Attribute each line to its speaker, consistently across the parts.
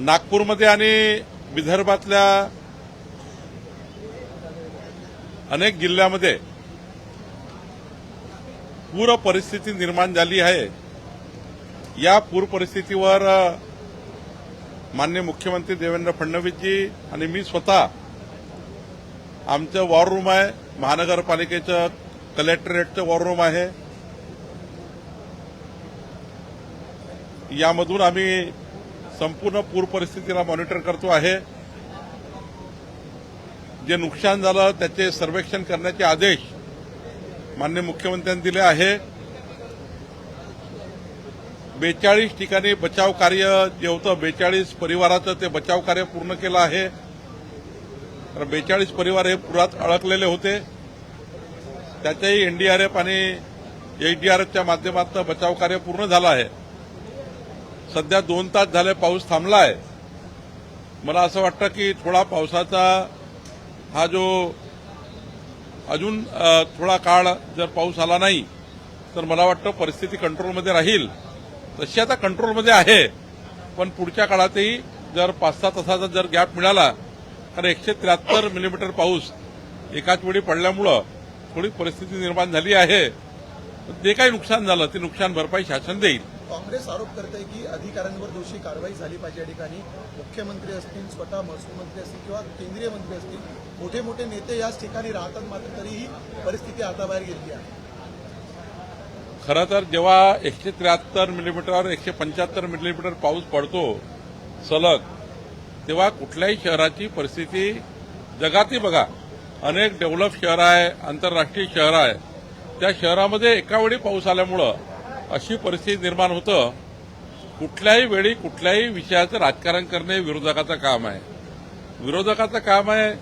Speaker 1: नागपूरमध्ये आणि विदर्भातल्या अनेक जिल्ह्यामध्ये पूर परिस्थिती निर्माण झाली आहे. या पूर परिस्थितीवर मान्य माननीय मुख्यमंत्री देवेंद्र फडणवीसजी आणि मी स्वतः आमचं वॉर रूम आहे महानगरपालिकेचं कलेक्टरेटचं वॉर रूम आहे. यामधून आम्ही संपूर्ण पूर परिस्थितीला मॉनिटर करतो आहे. जे नुकसान झालं त्याचे सर्वेक्षण करण्याचे आदेश माननीय मुख्यमंत्र्यांनी दिले आहे. बेचाळीस ठिकाणी बचाव कार्य जे होतं बेचाळीस परिवाराचं ते बचाव कार्य पूर्ण केलं आहे. तर बेचाळीस परिवार हे पुरात अडकलेले होते. त्याच्याही एनडीआरएफ आणि एचडीआरएफच्या माध्यमातून बचाव कार्य पूर्ण झालं आहे. सध्या दोन तास झाले पाऊस थांबला आहे मला असं वाटतं की थोडा पावसाचा हा जो अजून थोडा काळ जर पाऊस आला नाही तर मला वाटतं परिस्थिती कंट्रोलमध्ये राहील. तशी आता कंट्रोलमध्ये आहे पण पुढच्या काळातही जर पाच सहा तासाचा जर गॅप मिळाला तर एकशे त्र्याहत्तर मिलीमीटर पाऊस एकाच वेळी पडल्यामुळं थोडी परिस्थिती निर्माण झाली आहे. जे काही नुकसान झालं ते नुकसान भरपाई शासन देईल.
Speaker 2: काँग्रेस आरोप करते की अधिकाऱ्यांवर दोषी कारवाई झाली पाहिजे या ठिकाणी. मुख्यमंत्री असतील स्वतः महसूल मंत्री असतील किंवा केंद्रीय मंत्री असतील मोठे मोठे नेते याच ठिकाणी राहतात मात्र तरीही परिस्थिती हाताबाहेर गेली आहे.
Speaker 1: खरं तर जेव्हा एकशे त्र्याहत्तर मिलीमीटर एकशे पंच्याहत्तर मिलीमीटर पाऊस पडतो सलग तेव्हा कुठल्याही शहराची परिस्थिती जगातही बघा. अनेक डेव्हलप शहर आहे आंतरराष्ट्रीय शहर आहे. त्या शहरामध्ये एकावेळी पाऊस आल्यामुळं अशी परिस्थिती निर्माण होतं. कुठल्याही वेळी कुठल्याही विषयाचं राजकारण करणे विरोधकाचं काम आहे. विरोधकाचं काम आहे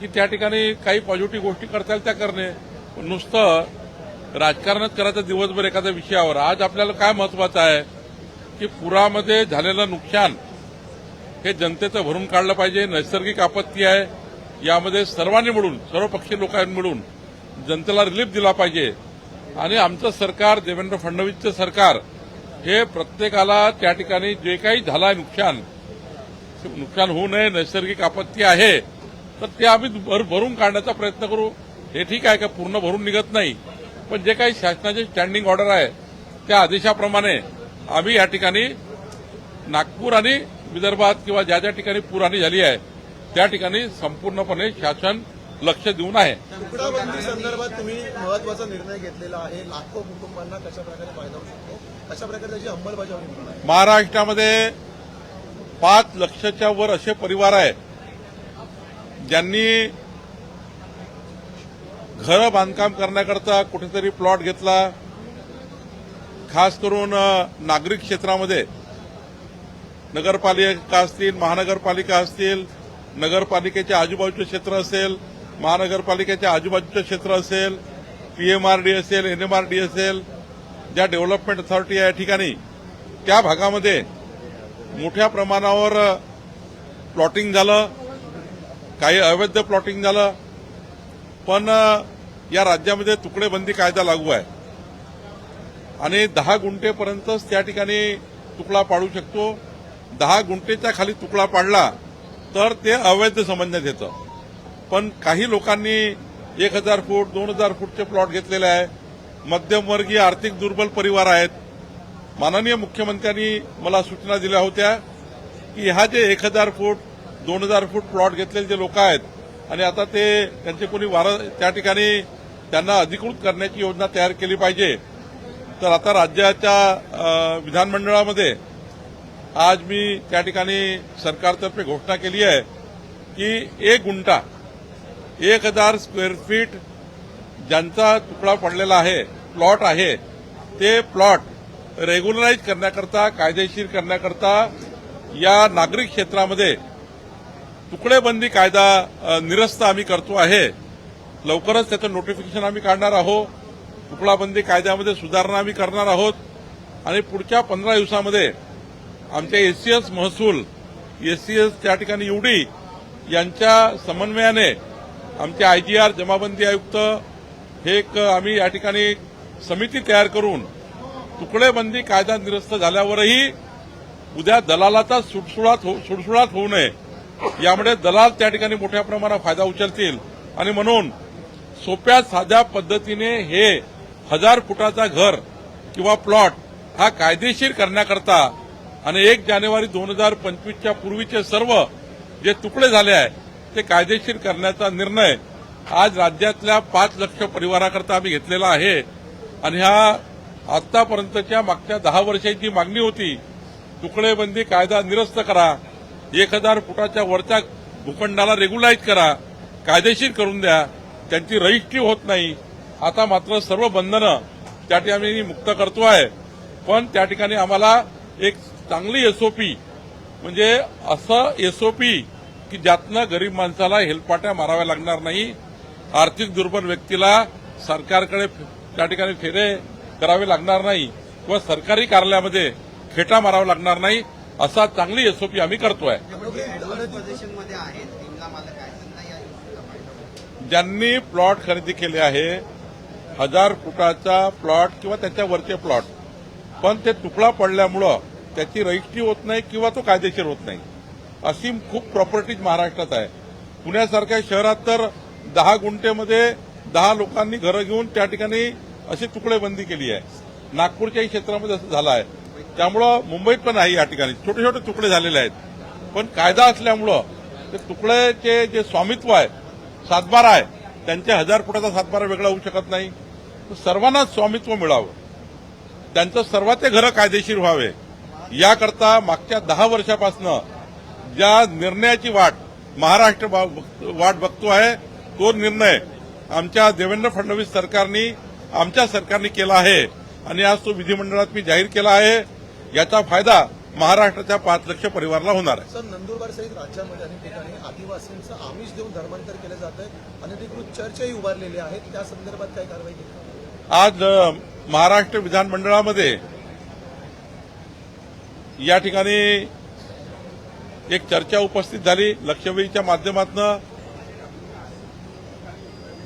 Speaker 1: की त्या ठिकाणी काही पॉझिटिव्ह गोष्टी करता येईल त्या करणे. नुसतं राजकारणच करायचं दिवसभर एखाद्या विषयावर. आज आपल्याला काय महत्वाचं आहे? की पुरामध्ये झालेलं नुकसान हे जनतेचं भरून काढलं पाहिजे. नैसर्गिक आपत्ती आहे. यामध्ये सर्वांनी मिळून सर्वपक्षी लोकांनी मिळून जनतेला रिलीफ दिला पाहिजे. आणि आमचं सरकार देवेंद्र फडणवीसचं सरकार हे प्रत्येकाला त्या ठिकाणी जे काही झालं आहे नुकसान नुकसान होऊ नये नैसर्गिक आपत्ती आहे तर ते आम्ही भर भरून काढण्याचा प्रयत्न करू. हे ठीक आहे का? पूर्ण भरून निघत नाही. पण जे काही शासनाचे स्टँडिंग ऑर्डर आहे त्या आदेशाप्रमाणे आम्ही या ठिकाणी नागपूर आणि विदर्भात किंवा ज्या ज्या ठिकाणी पुराणी झाली आहे त्या ठिकाणी संपूर्णपणे शासन लक्ष देऊन आहे.
Speaker 2: तुकडाबंदी संदर्भात तुम्ही महत्त्वाचा निर्णय घेतलेला आहे. लाखो कुटुंबांना कशा प्रकारे फायदा होऊ शकतो? प्रकारे त्याची अंमलबजावणी
Speaker 1: महाराष्ट्रामध्ये पाच लक्षाच्या वर असे परिवार आहेत ज्यांनी घरं बांधकाम करण्याकरता कुठेतरी प्लॉट घेतला. खास करून नागरिक क्षेत्रामध्ये नगरपालिका असतील महानगरपालिका असतील नगरपालिकेच्या आजूबाजूचं क्षेत्र असेल महानगरपालिकेच्या आजूबाजूचं क्षेत्र असेल पीएमआरडी असेल एनएमआरडी असेल ज्या डेव्हलपमेंट अथॉरिटी आहे या ठिकाणी त्या भागामध्ये मोठ्या प्रमाणावर प्लॉटिंग झालं काही अवैध प्लॉटिंग झालं पण या राज्यामध्ये तुकडेबंदी कायदा लागू आहे. आणि दहा गुंठेपर्यंतच त्या ठिकाणी तुकडा पाडू शकतो. दहा गुंठेच्या खाली तुकडा पाडला तर ते अवैध समजण्यात येतं पण काही लोकांनी एक हजार फूट दोन हजार फूटचे प्लॉट घेतलेले आहे. मध्यमवर्गीय आर्थिक दुर्बल परिवार आहेत. माननीय मुख्यमंत्र्यांनी मला सूचना दिल्या होत्या की ह्या जे एक हजार फूट दोन हजार फूट प्लॉट घेतलेले जे लोक आहेत आणि आता ते त्यांचे कोणी वारा त्या ठिकाणी त्यांना अधिकृत करण्याची योजना तयार केली पाहिजे. तर आता राज्याच्या विधानमंडळामध्ये आज मी त्या ठिकाणी सरकारतर्फे घोषणा केली आहे की एक गुंठा एक हजार स्क्वेअर फीट ज्यांचा तुकडा पडलेला आहे प्लॉट आहे ते प्लॉट रेग्युलराईज करण्याकरता कायदेशीर करण्याकरता या नागरिक क्षेत्रामध्ये तुकडेबंदी कायदा निरस्त आम्ही करतो आहे. लवकरच त्याचं नोटिफिकेशन आम्ही काढणार आहोत. तुकडाबंदी कायद्यामध्ये सुधारणा आम्ही करणार आहोत. आणि पुढच्या पंधरा दिवसामध्ये आमच्या एसीएस महसूल एसीएस त्या ठिकाणी युडी यांच्या समन्वयाने आमचे आयजीआर जमाबंदी आयुक्त हे एक आम्ही या ठिकाणी समिती तयार करून तुकडेबंदी कायदा निरस्त झाल्यावरही उद्या दलालाचा सुडसुडात हो- सुटसुळाट होऊ नये. यामुळे दलाल त्या ठिकाणी मोठ्या प्रमाणात फायदा उचलतील. आणि म्हणून सोप्या साध्या पद्धतीने हे हजार फुटाचा घर किंवा प्लॉट हा कायदेशीर करण्याकरता आणि एक जानेवारी दोन हजार पंचवीसच्या पूर्वीचे सर्व जे तुकडे झाले आहे ते कायदेशीर करण्याचा निर्णय आज राज्यातल्या पाच लक्ष परिवाराकरता आम्ही घेतलेला आहे. आणि ह्या आतापर्यंतच्या मागच्या दहा वर्षाची मागणी होती तुकडेबंदी कायदा निरस्त करा एक हजार फुटाच्या वरच्या भूखंडाला रेग्युलाइज करा कायदेशीर करून द्या त्यांची रजिस्ट्री होत नाही. आता मात्र सर्व बंधनं त्या ठिकाणी आम्ही मुक्त करतो आहे पण त्या ठिकाणी आम्हाला एक चांगली एसओपी म्हणजे असं एसओपी की ज्यातनं गरीब माणसाला हेलपाट्या माराव्या लागणार नाही आर्थिक दुर्बल व्यक्तीला सरकारकडे त्या ठिकाणी फेरे करावे लागणार नाही किंवा सरकारी कार्यालयामध्ये खेटा मारावा लागणार नाही असा चांगली एसओपी आम्ही करतोय.
Speaker 3: आहे
Speaker 1: ज्यांनी प्लॉट खरेदी केले आहे हजार फुटाचा प्लॉट किंवा त्याच्या वरचे प्लॉट पण ते तुकडा पडल्यामुळं त्याची रजिस्ट्री होत नाही किंवा तो कायदेशीर होत नाही. असीम खूप प्रॉपर्टीज महाराष्ट्रात आहे. पुण्यासारख्या शहरात तर दहा गुंठेमध्ये दहा लोकांनी घरं घेऊन त्या ठिकाणी अशी तुकडेबंदी केली आहे. नागपूरच्याही क्षेत्रामध्ये असं झालं आहे. त्यामुळं मुंबईत पण आहे या ठिकाणी. छोटे छोटे तुकडे झालेले आहेत. पण कायदा असल्यामुळं ते तुकड्याचे जे स्वामित्व आहे सातबारा आहे त्यांच्या हजार फुटाचा सातबारा वेगळा होऊ शकत नाही. सर्वांनाच स्वामित्व मिळावं. त्यांचं सर्वात घरं कायदेशीर व्हावे. याकरता मागच्या दहा वर्षापासनं ज्या निर्णयाची वाट महाराष्ट्र वाट बघतो आहे तो निर्णय आमच्या देवेंद्र फडणवीस सरकारने आमच्या सरकारने केला आहे. आणि आज तो विधिमंडळात मी जाहीर केला आहे. याचा फायदा महाराष्ट्राच्या पाच लक्ष परिवाराला होणार आहे.
Speaker 2: सर नंदुरबार सहित राज्यामध्ये अनेक ठिकाणी आदिवासींचं आमिष देऊन धर्मांतर केलं जात आहे. अनधिकृत चर्चही उभारलेले आहेत. त्या संदर्भात काय कारवाई केली
Speaker 1: आज महाराष्ट्र विधानमंडळामध्ये या ठिकाणी एक चर्चा उपस्थित झाली. लक्षवेधीच्या माध्यमातून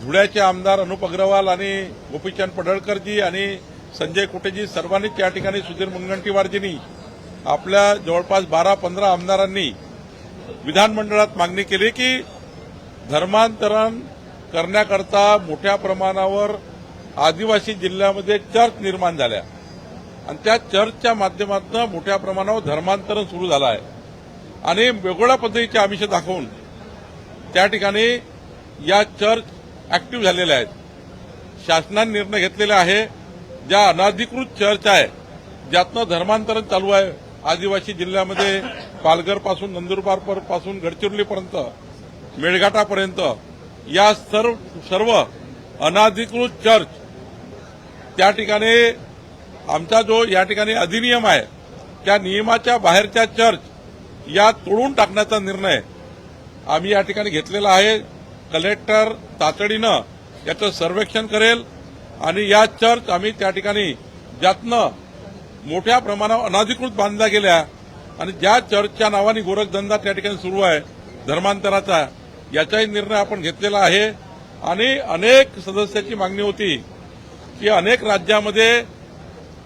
Speaker 1: धुळ्याचे आमदार अनुप अग्रवाल आणि गोपीचंद पडळकरजी आणि संजय कुटेजी सर्वांनीच या ठिकाणी सुधीर मुनगंटीवारजींनी आपल्या जवळपास बारा पंधरा आमदारांनी विधानमंडळात मागणी केली की धर्मांतरण करण्याकरता मोठ्या प्रमाणावर आदिवासी जिल्ह्यामध्ये चर्च निर्माण झाल्या. आणि त्या चर्चच्या माध्यमातून मोठ्या प्रमाणावर धर्मांतरण सुरू झालं आहे. आणि वेगवेगळ्या पद्धतीचे आमिष दाखवून त्या ठिकाणी या चर्च ऍक्टिव्ह झालेल्या आहेत. शासनाने निर्णय घेतलेला आहे ज्या अनाधिकृत चर्च आहे ज्यातनं धर्मांतरण चालू आहे. आदिवासी जिल्ह्यामध्ये पालघरपासून नंदुरबारपासून गडचिरोलीपर्यंत मेळघाटापर्यंत या सर्व सर्व अनाधिकृत चर्च त्या ठिकाणी आमचा जो या ठिकाणी अधिनियम आहे त्या नियमाच्या बाहेरच्या चर्च या तोडून टाकण्याचा निर्णय आम्ही या ठिकाणी घेतलेला आहे. कलेक्टर तातडीनं याचं सर्वेक्षण करेल आणि या चर्च आम्ही त्या ठिकाणी ज्यातनं मोठ्या प्रमाणावर अनाधिकृत बांधल्या गेल्या आणि ज्या चर्चच्या नावाने गोरखधंदा त्या ठिकाणी सुरू आहे धर्मांतराचा याचाही निर्णय आपण घेतलेला आहे. आणि अनेक सदस्याची मागणी होती की अनेक राज्यामध्ये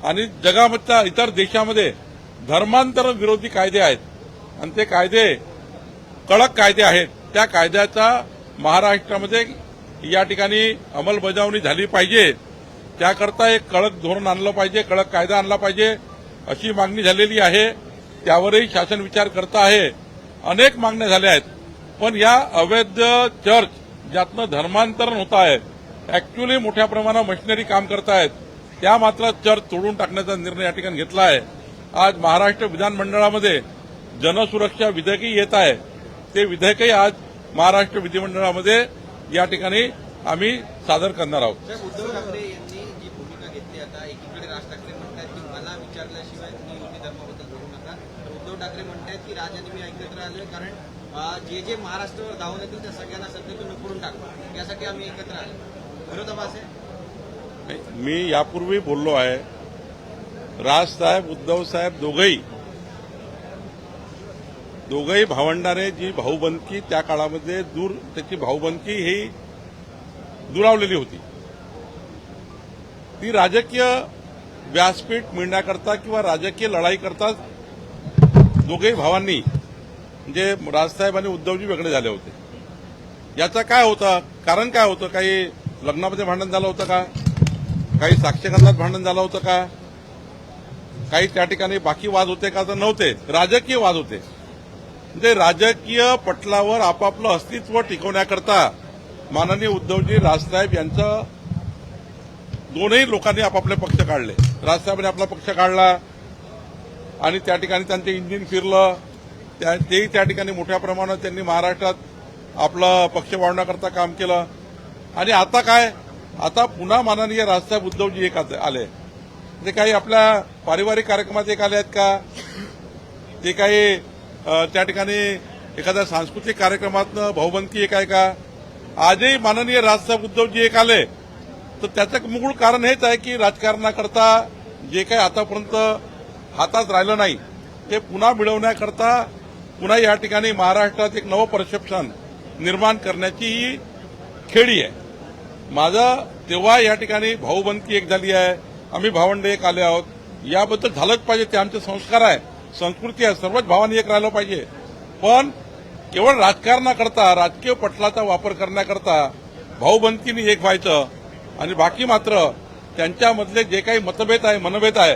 Speaker 1: आणि जगामधल्या इतर देशामध्ये धर्मांतरण विरोधी कायदे आहेत. आणि ते कायदे कडक कायदे आहेत. त्या कायद्याचा महाराष्ट्रामध्ये या ठिकाणी अंमलबजावणी झाली पाहिजे. त्याकरता एक कडक धोरण आणलं पाहिजे कडक कायदा आणला पाहिजे अशी मागणी झालेली आहे. त्यावरही शासन विचार करत आहे. अनेक मागण्या झाल्या आहेत. पण या अवैध चर्च ज्यातनं धर्मांतरण होत आहे ऍक्च्युली मोठ्या प्रमाणात मशिनरी काम करतायत त्या मात्र चर्च तोडून टाकण्याचा निर्णय या ठिकाणी घेतला आहे. आज महाराष्ट्र विधानमंडळामध्ये जनसुरक्षा विधेयकही येत आहे. ते विधेयकही आज महाराष्ट्र विधिमंडळामध्ये या ठिकाणी आम्ही सादर करणार आहोत.
Speaker 3: साहेब उद्धव ठाकरे यांनी जी भूमिका घेतली आता एकीकडे राज ठाकरे म्हणतात की मला विचारल्याशिवाय तुम्ही युती धर्माबद्दल बोलू नका. तर उद्धव ठाकरे म्हणतात की राज आणि मी कारण जे जे महाराष्ट्रावर धावून येतील त्या सगळ्यांना सध्या टाकू यासाठी आम्ही एकत्र आलो विरोधाभास आहे
Speaker 1: मी यापूर्वी बोललो आहे. राजसाहेब उद्धव साहेब दोघंही दोघंही भावंडाने जी भाऊबंदकी त्या काळामध्ये दूर त्याची भाऊबंदकी ही दुरावलेली होती. ती राजकीय व्यासपीठ मिळण्याकरता किंवा राजकीय लढाई करता दोघेही भावांनी म्हणजे राजसाहेब आणि उद्धवजी वेगळे झाले होते. याचा काय होतं कारण काय होतं काही लग्नामध्ये भांडण झालं होतं का? काही साक्षगंधात भांडण झालं होतं का? काही त्या ठिकाणी बाकी वाद होते का? तर नव्हते राजकीय वाद होते. म्हणजे राजकीय पटलावर आपापलं अस्तित्व टिकवण्याकरता माननीय उद्धवजी राजसाहेब यांचं दोनही लोकांनी आपापले पक्ष काढले. राजसाहेबांनी आपला पक्ष काढला आणि त्या ठिकाणी त्यांचं इंजिन फिरलं. त्या तेही त्या ठिकाणी मोठ्या प्रमाणात त्यांनी महाराष्ट्रात आपलं पक्ष वाढवण्याकरता काम केलं. आणि आता काय? आता पुन्हा माननीय राजसाहेब उद्धवजी एक आले ते म्हणजे काही आपल्या पारिवारिक कार्यक्रमात एक आले आहेत का? ते काही त्या ठिकाणी एखाद्या सांस्कृतिक कार्यक्रमातनं भाऊबंदकी एक आहे का? आजही माननीय राजसाहेब उद्धवजी एक आले. तर त्याचं मूळ कारण हेच आहे की राजकारणाकरता जे काही आतापर्यंत हातात राहिलं नाही ते पुन्हा मिळवण्याकरता पुन्हा या ठिकाणी महाराष्ट्रात एक नवं परसेप्शन निर्माण करण्याची ही खेळी आहे. माझं तेव्हा या ठिकाणी भाऊबंदकी एक झाली आहे. आम्ही भावंडे एक आले आहोत. याबद्दल झालंच पाहिजे ते आमचे संस्कार आहे. संस्कृती आहे सर्वच भावांनी एक राहिलं पाहिजे. पण केवळ राजकारणाकरता राजकीय पटलाचा वापर करण्याकरता भाऊबंदकीने एक व्हायचं. आणि बाकी मात्र त्यांच्यामधले जे काही मतभेद आहे मनभेद आहे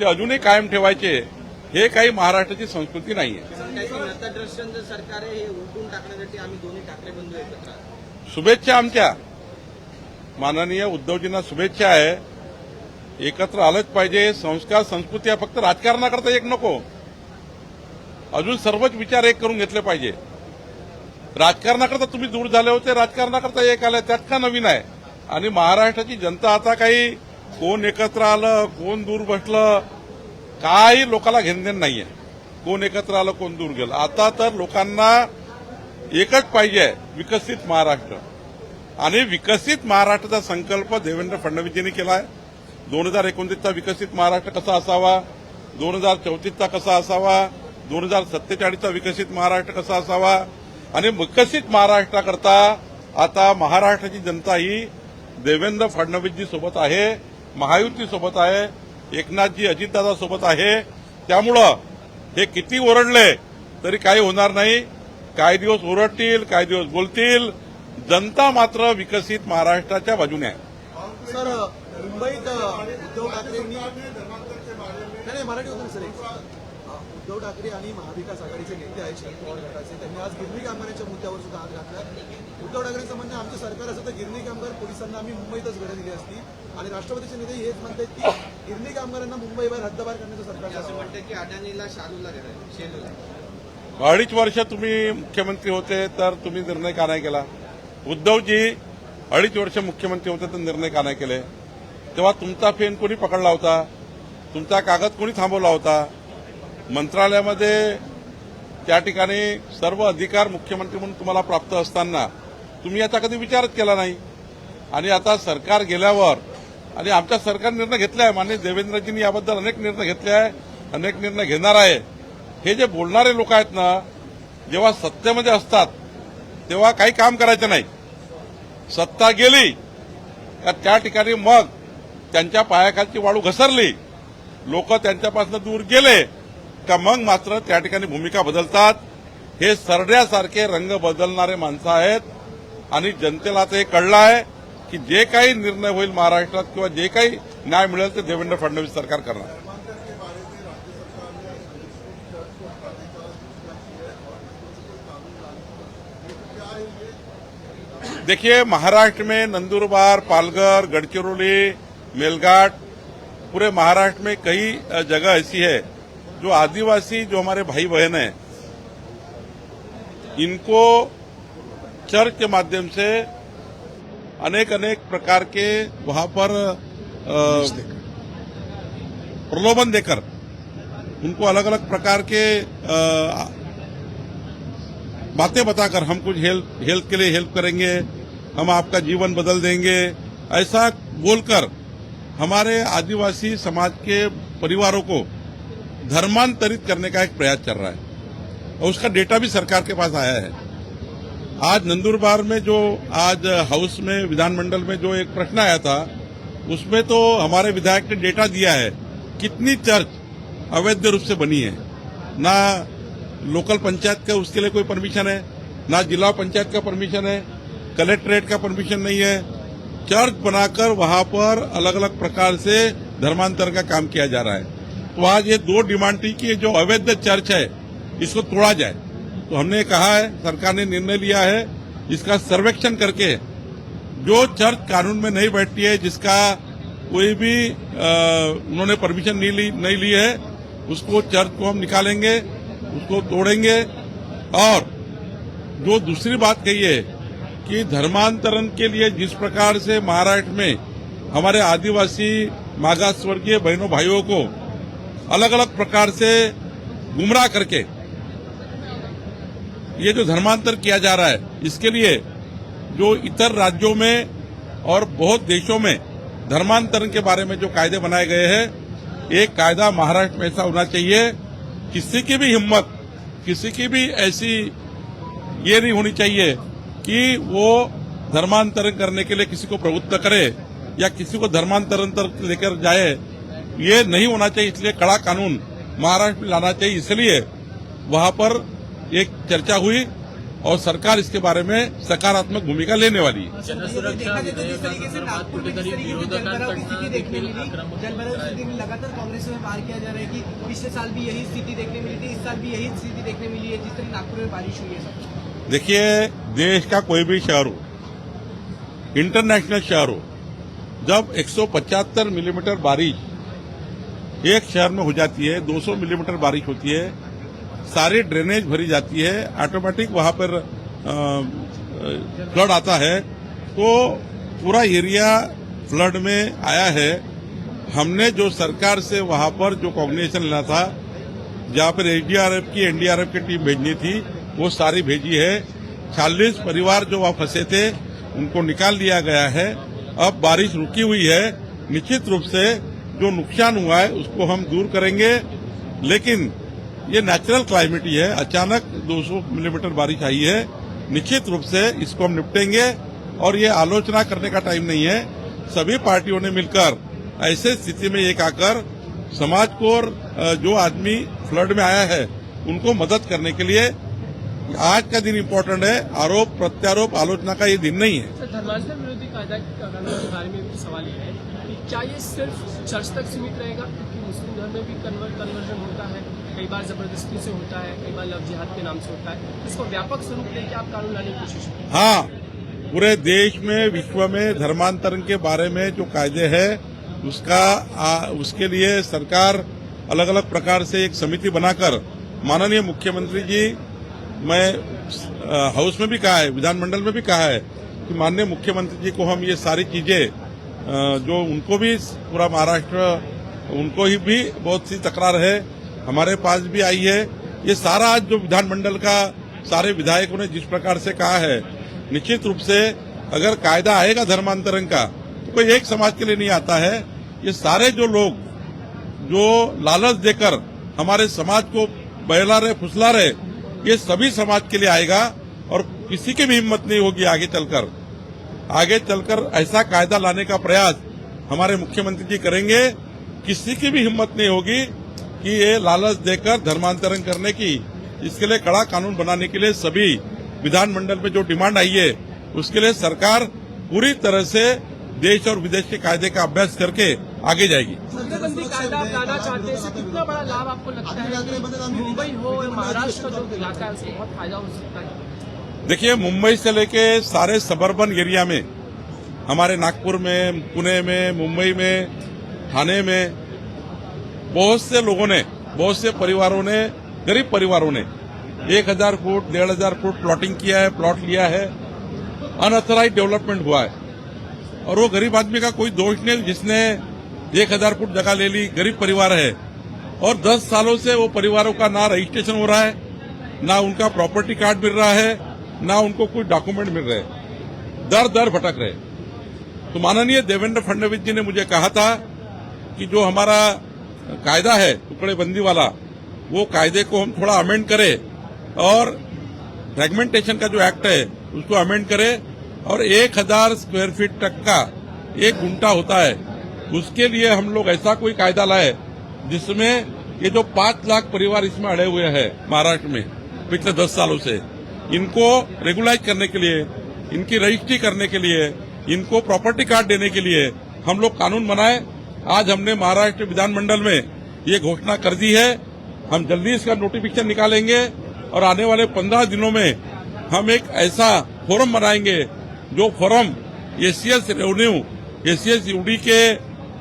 Speaker 1: ते अजूनही कायम ठेवायचे. हे काही महाराष्ट्राची संस्कृती
Speaker 3: नाही आहे
Speaker 1: शुभेच्छा आमच्या. माननीय उद्धवजींना शुभेच्छा आहे. एकत्र आलंच पाहिजे. संस्कार संस्कृती आहे फक्त राजकारणाकरता एक नको. अजून सर्वच विचार एक करून घेतले पाहिजे. राजकारणाकरता तुम्ही दूर झाले होते राजकारणाकरता एक आलं त्यात का नवीन आहे? आणि महाराष्ट्राची जनता आता काही कोण एकत्र आलं कोण दूर बसलं काही लोकांना घेणं नाहीये. कोण एकत्र आलं कोण दूर गेलं. आता तर लोकांना एकच पाहिजे आहे विकसित महाराष्ट्र. आणि विकसित महाराष्ट्राचा संकल्प देवेंद्र फडणवीसजींनी केला आहे दोन हजार एकोणतीसचा विकसित महाराष्ट्र कसा असावा? दोन हजार चौतीसचा कसा असावा? दोन हजार सत्तेचाळीसचा विकसित महाराष्ट्र कसा असावा? आणि विकसित महाराष्ट्राकरता आता महाराष्ट्राची जनता ही देवेंद्र फडणवीसजी सोबत आहे महायुती सोबत आहे एकनाथजी अजितदादा सोबत आहे. त्यामुळं हे किती ओरडले तरी काही होणार नाही. काही दिवस ओरडतील काही दिवस बोलतील. जनता मात्र विकसित महाराष्ट्राच्या बाजूने आहे.
Speaker 2: सर मुंबईत उद्धव ठाकरेंनी नाही नाही, मराठी होतं सर. उद्धव ठाकरे आणि महाविकास आघाडीचे नेते आहेत शरद पवार गटाचे. त्यांनी आज गिरणी कामगारांच्या मुद्द्यावर सुद्धा हात घातला उद्धव ठाकरेंचं म्हणणं आमचं सरकार असं तर गिरणी कामगार पोलिसांना आम्ही मुंबईतच घरं दिली असती. आणि राष्ट्रवादीचे नेते हेच म्हणतात की गिरणी कामगारांना मुंबईबाहेर हद्दबार करण्याचं सरकार
Speaker 3: असं
Speaker 2: असावं
Speaker 3: म्हणतात की अडाणीला शालूला शेलूला.
Speaker 1: अडीच वर्ष तुम्ही मुख्यमंत्री होते तर तुम्ही निर्णय का नाही केला? उद्धवजी अडीच वर्ष मुख्यमंत्री होते तर निर्णय का नाही केले? तेव्हा तुमचा फेन कोणी पकडला होता? तुमचा कागद कोणी थांबवला होता? मंत्रालयामध्ये त्या ठिकाणी सर्व अधिकार मुख्यमंत्री म्हणून तुम्हाला प्राप्त असताना तुम्ही याचा कधी विचारच केला नाही. आणि आता सरकार गेल्यावर आणि आमच्या सरकार निर्णय घेतला आहे माननीय देवेंद्रजींनी याबद्दल अनेक निर्णय घेतले आहे अनेक निर्णय घेणार आहे. हे जे बोलणारे लोक आहेत ना जेव्हा सत्तेमध्ये असतात तेव्हा काही काम करायचं नाही. सत्ता गेली का त्या ठिकाणी मग त्यांच्या पायाखालची वाळू घसरली. लोक त्यांच्यापासून दूर गेले. का मग मात्र त्या ठिकाणी भूमिका बदलतात? हे सरड्यासारखे रंग बदलणारे माणसं आहेत. आणि जनतेला ते हे कळलं आहे की जे काही निर्णय होईल महाराष्ट्रात किंवा जे काही न्याय मिळेल ते देवेंद्र फडणवीस सरकार करणार. देखिए महाराष्ट्र में नंदुरबार पालघर गडचिरोली मेलघाट, पूरे महाराष्ट्र में कई जगह ऐसी है, जो आदिवासी, जो हमारे भाई बहन हैं, इनको चर्च के माध्यम से अनेक अनेक प्रकार के वहाँ पर प्रलोभन देकर, उनको अलग अलग प्रकार के बातें बताकर हम कुछ हेल्प हेल्प के लिए हेल्प करेंगे, हम आपका जीवन बदल देंगे, ऐसा बोलकर हमारे आदिवासी समाज के परिवारों को धर्मांतरित करने का एक प्रयास चल रहा है और उसका डेटा भी सरकार के पास आया है। आज नंदुरबार में जो, आज हाउस में, विधानमंडल में जो एक प्रश्न आया था, उसमें तो हमारे विधायक ने डेटा दिया है कितनी चर्च अवैध रूप से बनी है। ना लोकल पंचायत का उसके लिए कोई परमिशन है, ना जिला पंचायत का परमिशन है, कलेक्ट्रेट का परमिशन नहीं है चर्च बनाकर वहाँ पर अलग अलग प्रकार से धर्मांतरण का काम किया जा रहा है। तो आज ये दो डिमांड थी कि जो अवैध चर्च है इसको तोड़ा जाए। तो हमने कहा है सरकार ने निर्णय लिया है इसका सर्वेक्षण करके जो चर्च कानून में नहीं बैठती है जिसका कोई भी अ, उन्होंने परमिशन नहीं ली नहीं ली है उसको चर्च को हम निकालेंगे उसको तोड़ेंगे। और जो दूसरी बात कही है कि धर्मांतरण के लिए जिस प्रकार से महाराष्ट्र में हमारे आदिवासी मागास वर्गीय बहनों भाइयों को अलग अलग प्रकार से गुमराह करके ये जो धर्मांतर किया जा रहा है, इसके लिए जो इतर राज्यों में और बहुत देशों में धर्मांतरण के बारे में जो कायदे बनाए गए हैं, एक कायदा महाराष्ट्र में ऐसा होना चाहिए। किसी की भी हिम्मत, किसी की भी ऐसी ये नहीं होनी चाहिए कि वो धर्मांतरण करने के लिए किसी को प्रवृत्त करे या किसी को धर्मांतरण लेकर जाए ये नहीं होना चाहिए। इसलिए कड़ा कानून महाराष्ट्र में लाना चाहिए। इसलिए वहाँ पर एक चर्चा हुई और सरकार इसके बारे में सकारात्मक भूमिका लेने वाली है।
Speaker 4: कांग्रेस में बाहर किया जा रहा है कि पिछले साल भी यही स्थिति देखने मिली थी इस साल भी यही स्थिति देखने मिली है जिस तरह नागपुर में बारिश हुई है सब।
Speaker 1: देखिए, देश का कोई भी शहर हो इंटरनेशनल शहर हो, जब 175 मिलीमीटर बारिश एक शहर में हो जाती है 200 मिलीमीटर बारिश होती है, सारी ड्रेनेज भरी जाती है ऑटोमेटिक वहाँ पर फ्लड आता है तो पूरा एरिया फ्लड में आया है। हमने जो सरकार से वहाँ पर जो कॉग्निशन लेना था, जहाँ पर एसडीआरएफ की एनडीआरएफ की टीम भेजनी थी वो सारी भेजी है। चालीस परिवार जो वहाँ फंसे थे, उनको निकाल लिया गया है। अब बारिश रुकी हुई है। निश्चित रूप से जो नुकसान हुआ है, उसको हम दूर करेंगे। लेकिन ये नेचुरल क्लाइमेट ही है। अचानक 200 मिलीमीटर बारिश आई है। निश्चित रूप से इसको हम निपटेंगे। और ये आलोचना करने का टाइम नहीं है। सभी पार्टियों ने मिलकर ऐसे स्थिति में एक आकर समाज को और जो आदमी फ्लड में आया है, उनको मदद करने के लिए आज का दिन इम्पोर्टेंट है। आरोप प्रत्यारोप आलोचना का ये दिन नहीं है।
Speaker 5: सर धर्मांतरण विरोधी कायदा के बारे में भी सवाल ये है कि क्या ये सिर्फ़ चर्च तक सीमित रहेगा? क्योंकि मुस्लिम धर्म में भी कन्वर कन्वर्जन होता है कई बार ज़बरदस्ती से होता है कई बार लव जिहाद के नाम से होता है। इसको व्यापक स्वरूप लेके आप कानून लाने की कोशिश
Speaker 1: हाँ पूरे देश में विश्व में धर्मांतरण के बारे में जो कायदे है उसका आ, उसके लिए सरकार अलग अलग प्रकार से एक समिति बनाकर माननीय मुख्यमंत्री जी मैं हाउस में भी कहा है, विधानमंडल में भी कहा है कि माननीय मुख्यमंत्री जी को हम ये सारी चीज़ें जो उनको भी पूरा महाराष्ट्र, उनको ही भी बहुत सी तकरार है, हमारे पास भी आई है। ये सारा आज जो विधानमंडल का, सारे विधायकों ने जिस प्रकार से कहा है, निश्चित रूप से अगर कायदा आएगा धर्मांतरण का तो कोई एक समाज के लिए नहीं आता है। ये सारे जो लोग, जो लालच देकर हमारे समाज को बहला रहे, फुसला रहे ये सभी समाज के लिए आएगा और किसी की भी हिम्मत नहीं होगी आगे चलकर। आगे चलकर ऐसा कायदा लाने का प्रयास हमारे मुख्यमंत्री जी करेंगे, किसी की भी हिम्मत नहीं होगी कि ये लालच देकर धर्मांतरण करने की। इसके लिए कड़ा कानून बनाने के लिए सभी विधानमंडल में जो डिमांड आई है, उसके लिए सरकार पूरी तरह से देश और विदेश के कायदे का अभ्यास करके आगे जाएगी।
Speaker 5: हैं कितना बड़ा लाभ आपको लगता है? मुंबई हो महाराष्ट्र का जो इलाका है उसको बहुत फ़ायदा हो सकता है।
Speaker 1: देखिए मुंबई से लेके सारे सबर्बन एरिया में हमारे नागपुर में पुणे में मुंबई में थाने में बहुत से लोगों ने बहुत से परिवारों ने गरीब परिवारों ने एक हज़ार फुट डेढ़ हज़ार फुट प्लॉटिंग किया है प्लॉट लिया है अनऑथराइज डेवलपमेंट हुआ है। और वो गरीब आदमी का कोई दोष नहीं जिसने एक हज़ार फुट जगह ले ली, गरीब परिवार है। और दस सालों से वो परिवारों का ना रजिस्ट्रेशन हो रहा है, ना उनका प्रॉपर्टी कार्ड मिल रहा है, ना उनको कोई डॉक्यूमेंट मिल रहे दर दर भटक रहे तो माननीय देवेंद्र फडणवीस जी ने मुझे कहा था कि जो हमारा कायदा है टुकड़े बंदी वाला, वो कायदे को हम थोड़ा अमेंड करें और फ्रेगमेंटेशन का जो एक्ट है, उसको अमेंड करें और एक हज़ार स्क्वायर फीट तक का एक गुंटा होता है उसके लिए हम लोग ऐसा कोई कायदा लाए, जिसमें ये जो पाँच लाख परिवार इसमें अड़े हुए हैं महाराष्ट्र में, पिछले दस सालों से, इनको रेगुलाइज करने के लिए, इनकी रजिस्ट्री करने के लिए, इनको प्रॉपर्टी कार्ड देने के लिए हम लोग कानून बनाए। आज हमने महाराष्ट्र विधानमंडल में ये घोषणा कर दी है। हम जल्दी इसका नोटिफिकेशन निकालेंगे और आने वाले पंद्रह दिनों में हम एक ऐसा फोरम बनाएँगे, जो forum ACS revenue ACS UD के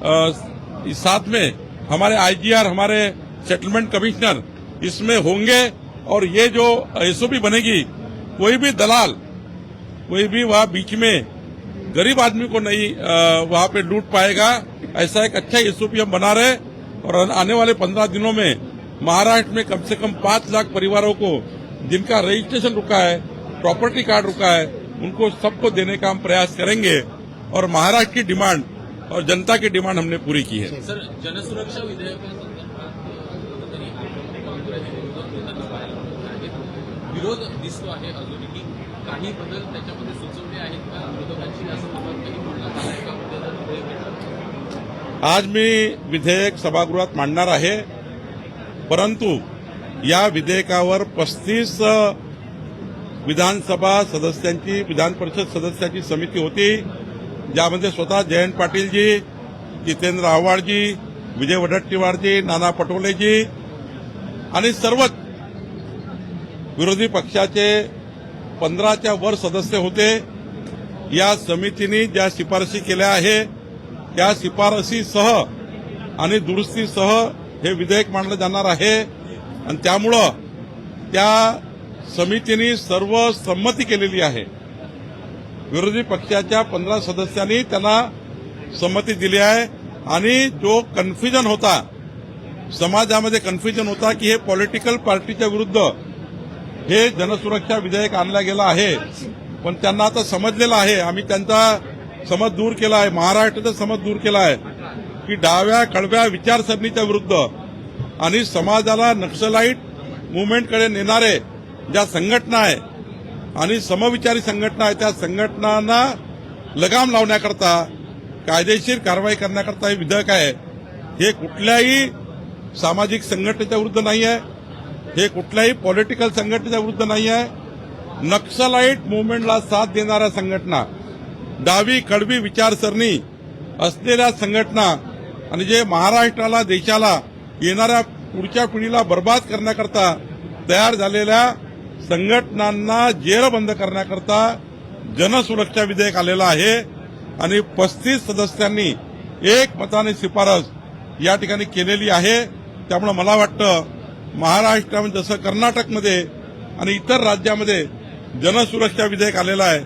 Speaker 1: साथ में हमारे आईजीआर, हमारे सेटलमेंट कमिश्नर इसमें होंगे और ये जो एसओपी बनेगी, कोई भी दलाल, कोई भी वहाँ बीच में गरीब आदमी को नहीं वहाँ पे लूट पाएगा। ऐसा एक अच्छा एसओपी हम बना रहे और आने वाले पंद्रह दिनों में महाराष्ट्र में कम से कम पाँच लाख परिवारों को जिनका रजिस्ट्रेशन रुका है, प्रॉपर्टी कार्ड रुका है, उनको सबको देने का हम प्रयास करेंगे और महाराष्ट्र की डिमांड और जनता की डिमांड हमने पूरी की है।
Speaker 6: सर विरोध दिसतो आहे. अजूनही काही बदल त्याच्यामध्ये सुचवले आहेत का? उद्या जर विधेयक
Speaker 1: आज मी विधेयक सभागृहात मांडणार आहे परंतु या विधेयकावर पस्तीस विधानसभा सदस्यांची विधान परिषद सदस्याची समिती होती. ज्यामध्ये स्वतः जयंत पाटीलजी जितेंद्र आव्हाडजी विजय वडट्टीवारजी नाना पटोलेजी आणि सर्वच विरोधी पक्षाचे पंधराच्या वर सदस्य होते. या समितीने ज्या शिफारशी केल्या आहे त्या शिफारसीसह आणि दुरुस्तीसह हे विधेयक मांडलं जाणार आहे. आणि त्यामुळं त्या समितीने सर्व संमती केलेली आहे. विरोधी पक्षाच्या पंधरा सदस्यांनी त्यांना संमती दिली आहे. आणि जो कन्फ्युजन होता समाजामध्ये कन्फ्युजन होता की हे पॉलिटिकल पार्टीच्या विरुद्ध हे जनसुरक्षा विधेयक आणलं गेलं आहे. पण त्यांना आता समजलेलं आहे आम्ही त्यांचा समज दूर केला आहे महाराष्ट्राचा समज दूर केला आहे की डाव्या कडव्या विचारसरणीच्या विरुद्ध आणि समाजाला नक्षलाईट मुवमेंटकडे नेणारे ज्या संघटना आहे आणि समविचारी संघटना आहे त्या संघटनांना लगाम लावण्याकरता कायदेशीर कारवाई करण्याकरता हे विधेयक आहे. हे कुठल्याही सामाजिक संघटनेच्या विरुद्ध नाही आहे हे कुठल्याही पॉलिटिकल संघटनेच्या विरुद्ध नाही आहे नक्सलाईट मुवमेंटला साथ देणाऱ्या संघटना डावी कडवी विचारसरणी असलेल्या संघटना आणि जे महाराष्ट्राला देशाला येणाऱ्या पुढच्या पिढीला बर्बाद करण्याकरता तयार झालेल्या संघटनांना जेरबंद करण्याकरता जनसुरक्षा विधेयक आलेलं आहे आणि पस्तीस सदस्यांनी एक मताने शिफारस या ठिकाणी केलेली आहे. त्यामुळे मला वाटतं महाराष्ट्रामध्ये जसं कर्नाटकमध्ये आणि इतर राज्यामध्ये जनसुरक्षा विधेयक आलेलं आहे.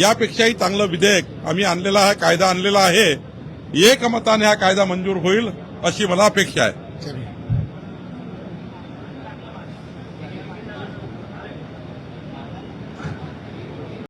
Speaker 1: यापेक्षाही चांगलं विधेयक आम्ही आणलेला आहे कायदा आणलेला आहे. एकमताने हा कायदा मंजूर होईल अशी मला अपेक्षा आहे.